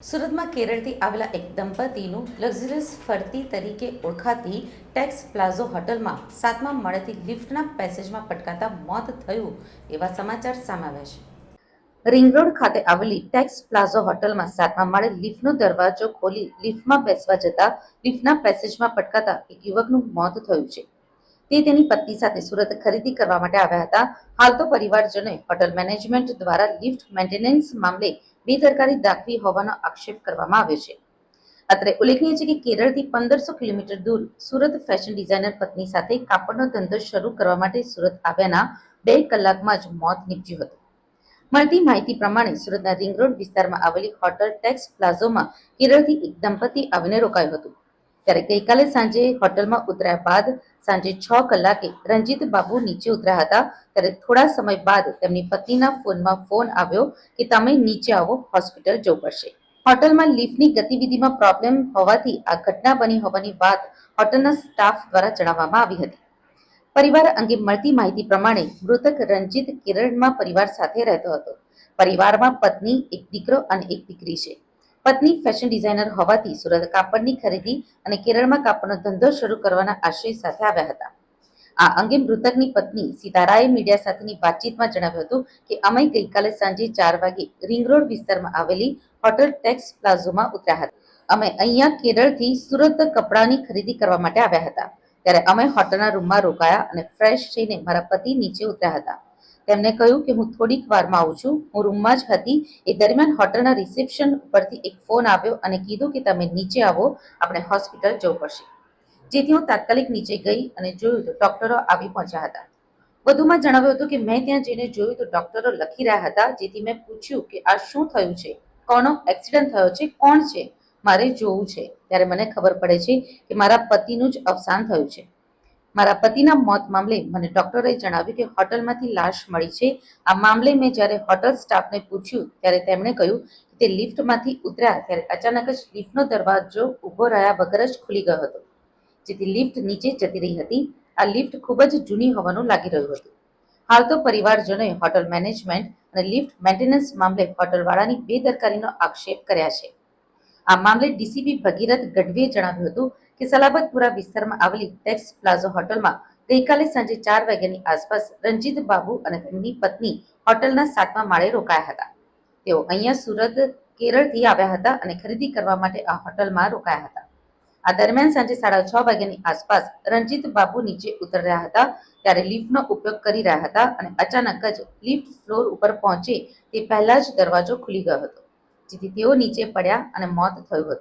સુરતમાં કેરળથી આવેલા એક દંપતીનું લક્ઝરિયસ ફરતી તરીકે ઓળખાતી ટેક્સ પ્લાઝો હોટલમાં સાતમા માળેથી લિફ્ટના પેસેજમાં પટકાતા મોત થયું એવા સમાચાર સામે છે. રિંગ રોડ ખાતે આવેલી ટેક્સ પ્લાઝો હોટલમાં સાતમા માળે લિફ્ટનો દરવાજો ખોલી લિફ્ટમાં બેસવા જતા લિફ્ટના પેસેજમાં પટકાતા એક યુવકનું મોત થયું છે. તે તેની પત્ની સાથે સુરત ખરીદી કરવા માટે આવ્યા હતા. હાલ તો પરિવારજનોએ હોટલ મેનેજમેન્ટ દ્વારા લિફ્ટ મેન્ટેનન્સ મામલે બેદરકારી દાખવી હોવાનો આક્ષેપ કરવામાં આવ્યો છે. અત્રે ઉલ્લેખનીય છે કે કેરળથી પંદરસો કિલોમીટર દૂર સુરત ફેશન ડિઝાઇનર પત્ની સાથે કાપડનો ધંધો શરૂ કરવા માટે સુરત આવ્યાના બે કલાકમાં જ મોત નીપજ્યું હતું. મળતી માહિતી પ્રમાણે સુરતના રિંગ રોડ વિસ્તારમાં આવેલી હોટલ ટેક્સ પ્લાઝોમાં કેરળથી એક દંપતી આવીને રોકાયું હતું. ત્યારે ગઈકાલે સાંજે હોટલમાં ઉતર્યા બાદ સાંજે છ કલાકે રંજીત બાબુ નીચે ઉતર્યા હતા. ત્યારે થોડા સમય બાદ તેમની પત્નીના ફોનમાં ફોન આવ્યો કે તમે નીચે આવો, હોસ્પિટલ જવું પડશે. હોટલમાં લિફ્ટની ગતિવિધિમાં પ્રોબ્લેમ હોવાથી આ ઘટના બની હોવાની વાત હોટલના સ્ટાફ દ્વારા જણાવવામાં આવી હતી. પરિવાર અંગે મળતી માહિતી પ્રમાણે મૃતક રંજીત કેરળમાં પરિવાર સાથે રહેતો હતો. પરિવારમાં પત્ની, એક દીકરો અને એક દીકરી છે. પત્ની ફેશન ડિઝાઇનર હોવાથી સુરત કાપડની ખરીદી અને કેરળમાં કાપડનો ધંધો શરૂ કરવાના આશય સાથે આવ્યા હતા. આ અંગે મૃતકની પત્ની સીતારાએ મીડિયા સાથેની વાતચીતમાં જણાવ્યું હતું કે અમે ગઈકાલે સાંજે ચાર વાગે રિંગ રોડ વિસ્તારમાં આવેલી હોટલ ટેક્સ પ્લાઝોમાં ઉતર્યા હતા. અમે અહીંયા કેરળથી સુરત કપડાની ખરીદી કરવા માટે આવ્યા હતા. ત્યારે અમે હોટલના રૂમમાં રોકાયા અને ફ્રેશ થઈને મારા પતિ નીચે ઉતર્યા હતા. તેમને કહ્યું કે હું થોડીક વારમાં આવું છું. હું રૂમમાં જ હતી. એ દરમિયાન હોટલના રિસેપ્શન ઉપરથી એક ફોન આવ્યો અને કીધું કે તમે નીચે આવો, આપણે હોસ્પિટલ જવું પડશે. જેથી હું તાત્કાલિક નીચે ગઈ અને જોયું તો ડોક્ટરો આવી પહોંચ્યા હતા. વધુમાં જણાવ્યું હતું કે મેં ત્યાં જઈને જોયું તો ડોક્ટરો લખી રહ્યા હતા, જેથી મેં પૂછ્યું કે આ શું થયું છે? કોનો એક્સિડન્ટ થયો છે? કોણ છે? મારે જોવું છે. ત્યારે મને ખબર પડે છે કે મારા પતિનું જ અવસાન થયું છે. મારા પતિના મોત મામલે મને ડોક્ટરે જણાવ્યું કે હોટલમાંથી લાશ મળી છે. આ મામલે મેં જ્યારે હોટલ સ્ટાફને પૂછ્યું, ત્યારે તેમણે કહ્યું કે તે લિફ્ટમાંથી ઉતર્યા ત્યારે અચાનક જ લિફ્ટનો દરવાજો ઊભો રહ્યા વગર જ ખુલી ગયો હતો, જેથી લિફ્ટ નીચે જતી રહી હતી. આ લિફ્ટ ખૂબ જ જૂની હોવાનું લાગી રહ્યું હતું. હાલ તો પરિવારજનોએ હોટલ મેનેજમેન્ટ અને લિફ્ટ મેન્ટેનન્સ મામલે હોટલવાળાની બેદરકારીનો આક્ષેપ કર્યા છે. આ મામલે ડીસીપી ભગીરથ ગઢવીએ જણાવ્યું હતું કે સલાબતપુરા વિસ્તારમાં આવેલી ટેક્સ પ્લાઝો હોટલમાં ગઈકાલે સાંજે ચાર વાગ્યાની આસપાસ રંજીત બાબુ અને તેમની પત્ની હોટલના સાતમા માળે રોકાયા હતા. તેઓ અહીંયા સુરત, કેરળથી આવ્યા હતા અને ખરીદી કરવા માટે આ હોટલમાં રોકાયા હતા. આ દરમિયાન સાંજે સાડા છ વાગ્યાની આસપાસ રંજીત બાબુ નીચે ઉતર્યા હતા, ત્યારે લિફ્ટનો ઉપયોગ કરી રહ્યા હતા અને અચાનક જ લિફ્ટ ફ્લોર ઉપર પહોંચે તે પહેલા જ દરવાજો ખુલી ગયો હતો, જેથી તેઓ નીચે પડ્યા અને મોત થયું હતું.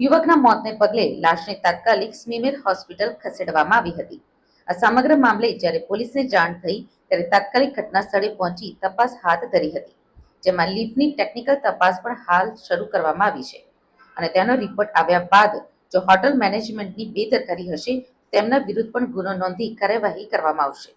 યુવકના મોતને પગલે લાશને તાત્કાલિક સ્મીમેર હોસ્પિટલ ખસેડવામાં આવી હતી. આ સમગ્ર મામલે જ્યારે પોલીસને જાણ થઈ, ત્યારે તાત્કાલિક ઘટના સ્થળે પહોંચી તપાસ હાથ ધરી હતી, જેમાં લિફ્ટની ટેકનિકલ તપાસ પણ હાલ શરૂ કરવામાં આવી છે. અને તેનો રિપોર્ટ આવ્યા બાદ, જો હોટલ મેનેજમેન્ટની બેદરકારી હશે, તેમના વિરુદ્ધ પણ ગુનો નોંધી કાર્યવાહી કરવામાં આવશે.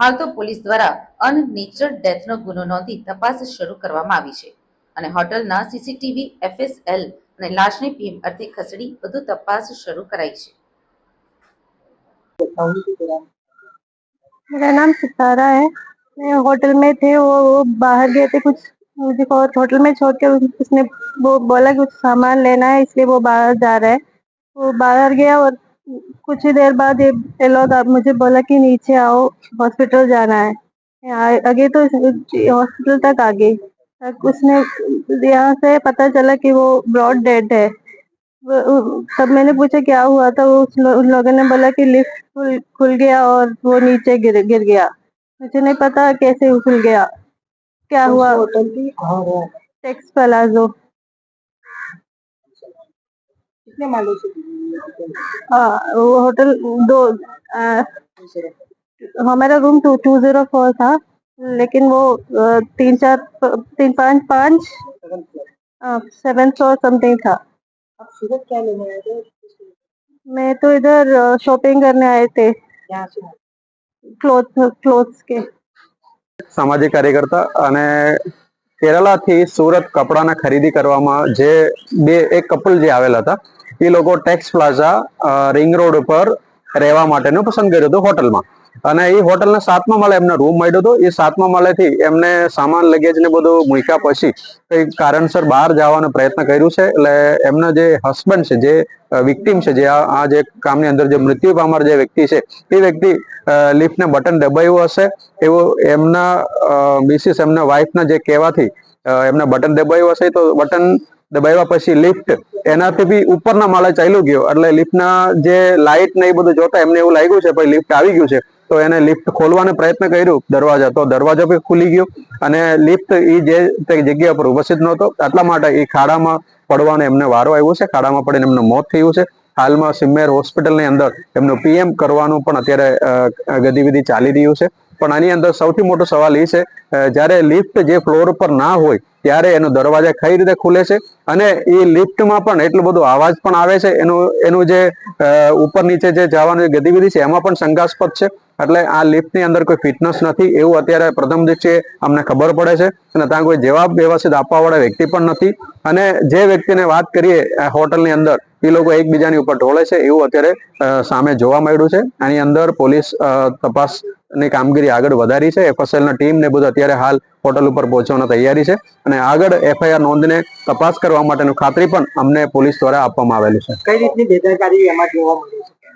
હાલ તો પોલીસ દ્વારા અનનેચરલ ડેથનો ગુનો નોંધી તપાસ શરૂ કરવામાં આવી છે અને હોટલના સીસીટીવી એફએસએલ અને લાશને પીએમ અર્થે ખસેડી વધુ તપાસ શરૂ કરાઈ છે मेरा नाम सितारा है मैं होटल में थे वो, वो बाहर गए थे कुछ मुझे और होटल में छोड़ के उसने वो बोला कुछ सामान लेना है इसलिए वो बाहर जा रहा है वो बाहर गया और कुछ ही देर बाद ये ये लोग अब मुझे बोला कि नीचे आओ हॉस्पिटल जाना है यहाँ आगे तो हॉस्पिटल तक आ गई तक उसने यहाँ से पता चला कि वो ब्रॉड डेड है। वो- वो- तब मैंने पूछा क्या हुआ? था वो उस लो, उन लोगों ने बोला कि लिफ्ट खुल खुल गया और वो नीचे गिर गिर गया। मुझे नहीं पता कैसे खुल गया। क्या हुआ? होटल की टेक्स प्लाजो कितने माले से हाँ वो होटल दो आ, हमारा room two two zero four था। लेकिन वो अ, तीन चार तीन पाँच पाँच सेवन फ्लोर समथिंग था आप सूरत क्या लेने आए थे मैं तो इधर शॉपिंग करने आए थे यहाँ से क्लोथ क्लोथ्स के સામાજિક કાર્યકર્તા અને કેરલાથી સુરત કપડાના ખરીદી કરવામાં જે બે એક કપલ જે આવેલા હતા એ લોકો ટેક્સ પ્લાઝા રિંગ રોડ ઉપર રહેવા માટેનું પસંદ કર્યું હતું હોટલમાં અને એ હોટલના સાતમા માળે એમને રૂમ મળ્યો હતો. એ સાતમા માળેથી એમને સામાન લગેજ ને બધું મૂક્યા પછી કઈ કારણસર બહાર જવાનો પ્રયત્ન કર્યું છે. એટલે એમના જે હસબન્ડ છે, જે વિક્ટીમ છે, જે આ જે કામની અંદર જે મૃત્યુ પામર જે વ્યક્તિ છે, એ વ્યક્તિ લિફ્ટને બટન દબાવ્યું હશે. એવું એમના મિસિસ એમના વાઇફના જે કહેવાથી એમના એમને બટન દબાવ્યું હશે. તો બટન દબાવ્યા પછી લિફ્ટ એનાથી બી ઉપરના માળે ચાલ્યું ગયો. એટલે લિફ્ટના જે લાઇટ ને એ બધું જોતા એમને એવું લાગ્યું છે પછી લિફ્ટ આવી ગયું છે. તો એને લિફ્ટ ખોલવાનો પ્રયત્ન કર્યું દરવાજા. તો દરવાજો બી ખુલી ગયો અને લિફ્ટ એ જે તે જગ્યા પર ઉપસ્થિત નહોતો. એટલા માટે એ ખાડામાં પડવાનો એમને વારો આવ્યો છે. ખાડામાં પડીને એમનું મોત થયું છે. હાલમાં સિમ્મેર હોસ્પિટલની અંદર એમનું પીએમ કરવાનું પણ અત્યારે ગતિવિધિ ચાલી રહ્યું છે. પણ આની અંદર સૌથી મોટો સવાલ એ છે જ્યારે લિફ્ટ જે ફ્લોર ઉપર ના હોય ત્યારે એનો દરવાજા કઈ રીતે ખુલે છે? અને એ લિફ્ટમાં પણ એટલો બધો અવાજ પણ આવે છે એનું એનું જે ઉપર નીચે જે જવાનું ગતિવિધિ છે એમાં પણ શંકાસ્પદ છે. એટલે આ લિફ્ટની અંદર કોઈ ફિટનેસ નથી એવું અત્યારે પ્રથમ દિવસે અમને ખબર પડે છે. અને ત્યાં કોઈ જવાબ વ્યવસ્થિત આપવા વાળા વ્યક્તિ પણ નથી. અને જે વ્યક્તિને વાત કરીએ હોટલની અંદર એ લોકો એકબીજાની ઉપર ઢોળે છે એવું અત્યારે સામે જોવા મળ્યું છે. આની અંદર પોલીસ અ, તપાસની કામગીરી આગળ વધારી છે. એફએસએલ ના ટીમ ને બધું અત્યારે હાલ હોટલ ઉપર પહોંચવાની તૈયારી છે અને આગળ એફઆઈઆર નોંધને તપાસ કરવા માટેનું ખાતરી પણ અમને પોલીસ દ્વારા આપવામાં આવેલું છે. કઈ રીતની બેદરકારી એમાં જોવા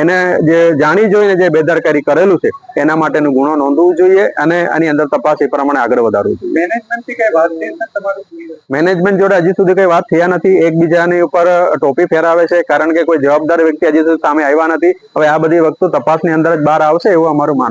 એને જે જાણી જોઈને જે બેદરકારી કરેલું છે એના માટેનું ગુનો નોંધવું જોઈએ અને આની અંદર તપાસ એ પ્રમાણે આગળ વધારવું જોઈએ. મેનેજમેન્ટ જોડે હજી સુધી કઈ વાત થયા નથી. એકબીજાની ઉપર ટોપી ફેરાવે છે કારણ કે કોઈ જવાબદાર વ્યક્તિ હજી સુધી સામે આવ્યા નથી. હવે આ બધી વસ્તુ તપાસની અંદર જ બહાર આવશે એવું અમારું માનવું